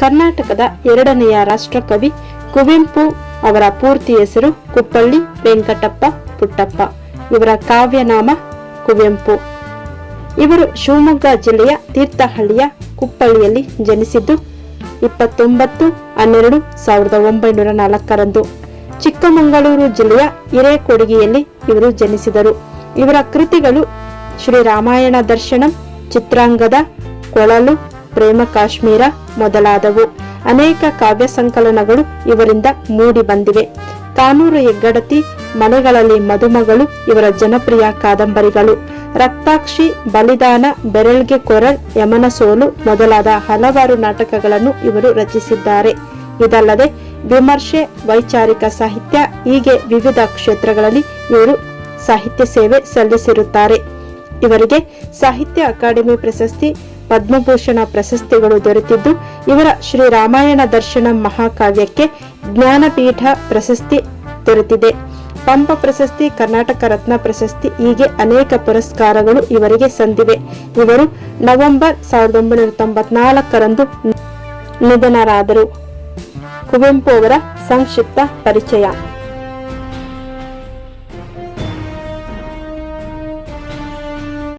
ಕರ್ನಾಟಕದ ಎರಡನೆಯ ರಾಷ್ಟ್ರಕವಿ ಕುವೆಂಪು ಅವರ ಪೂರ್ತಿ ಹೆಸರು ಕುಪ್ಪಳ್ಳಿ ವೆಂಕಟಪ್ಪ ಪುಟ್ಟಪ್ಪ. ಇವರ ಕಾವ್ಯನಾಮ ಕುವೆಂಪು. ಇವರು ಶಿವಮೊಗ್ಗ ಜಿಲ್ಲೆಯ ತೀರ್ಥಹಳ್ಳಿಯ ಕುಪ್ಪಳ್ಳಿಯಲ್ಲಿ ಜನಿಸಿದ್ದು ಇಪ್ಪತ್ತೊಂಬತ್ತು ಹನ್ನೆರಡು ಸಾವಿರದ ಒಂಬೈನೂರ ನಾಲ್ಕರಂದು. ಚಿಕ್ಕಮಗಳೂರು ಜಿಲ್ಲೆಯ ಹಿರೇಕೊಡಗಿಯಲ್ಲಿ ಇವರು ಜನಿಸಿದರು. ಇವರ ಕೃತಿಗಳು ಶ್ರೀರಾಮಾಯಣ ದರ್ಶನಂ, ಚಿತ್ರಾಂಗದ, ಕೊಳಲು ಪ್ರೇಮ ಕಾಶ್ಮೀರ ಮೊದಲಾದವು. ಅನೇಕ ಕಾವ್ಯ ಸಂಕಲನಗಳು ಇವರಿಂದ ಮೂಡಿ ಬಂದಿವೆ. ಕಾನೂರು ಹೆಗ್ಗಡತಿ, ಮನೆಗಳಲ್ಲಿ ಮದುಮಗಳು, ಇವರ ಜನಪ್ರಿಯ ಕಾದಂಬರಿಗಳು. ರಕ್ತಾಕ್ಷಿ, ಬಲಿದಾನ, ಬೆರಳ್ಗೆ ಕೊರಳ್ ಯಮನ ಸೋಲು ಮೊದಲಾದ ಹಲವಾರು ನಾಟಕಗಳನ್ನು ಇವರು ರಚಿಸಿದ್ದಾರೆ. ಇದಲ್ಲದೆ ವಿಮರ್ಶೆ, ವೈಚಾರಿಕ ಸಾಹಿತ್ಯ, ಹೀಗೆ ವಿವಿಧ ಕ್ಷೇತ್ರಗಳಲ್ಲಿ ಇವರು ಸಾಹಿತ್ಯ ಸೇವೆ ಸಲ್ಲಿಸಿರುತ್ತಾರೆ. ಇವರಿಗೆ ಸಾಹಿತ್ಯ ಅಕಾಡೆಮಿ ಪ್ರಶಸ್ತಿ, ಪದ್ಮಭೂಷಣ ಪ್ರಶಸ್ತಿಗಳು ದೊರೆತಿದ್ದು, ಇವರ ಶ್ರೀ ರಾಮಾಯಣ ದರ್ಶನ ಮಹಾಕಾವ್ಯಕ್ಕೆ ಜ್ಞಾನಪೀಠ ಪ್ರಶಸ್ತಿ ದೊರೆತಿದೆ. ಪಂಪ ಪ್ರಶಸ್ತಿ, ಕರ್ನಾಟಕ ರತ್ನ ಪ್ರಶಸ್ತಿ, ಹೀಗೆ ಅನೇಕ ಪುರಸ್ಕಾರಗಳು ಇವರಿಗೆ ಸಂದಿವೆ. ಇವರು ನವೆಂಬರ್ ಸಾವಿರದ ಒಂಬೈನೂರ ತೊಂಬತ್ನಾಲ್ಕರಂದು ನಿಧನರಾದರು. ಕುವೆಂಪು ಅವರ ಸಂಕ್ಷಿಪ್ತ ಪರಿಚಯ.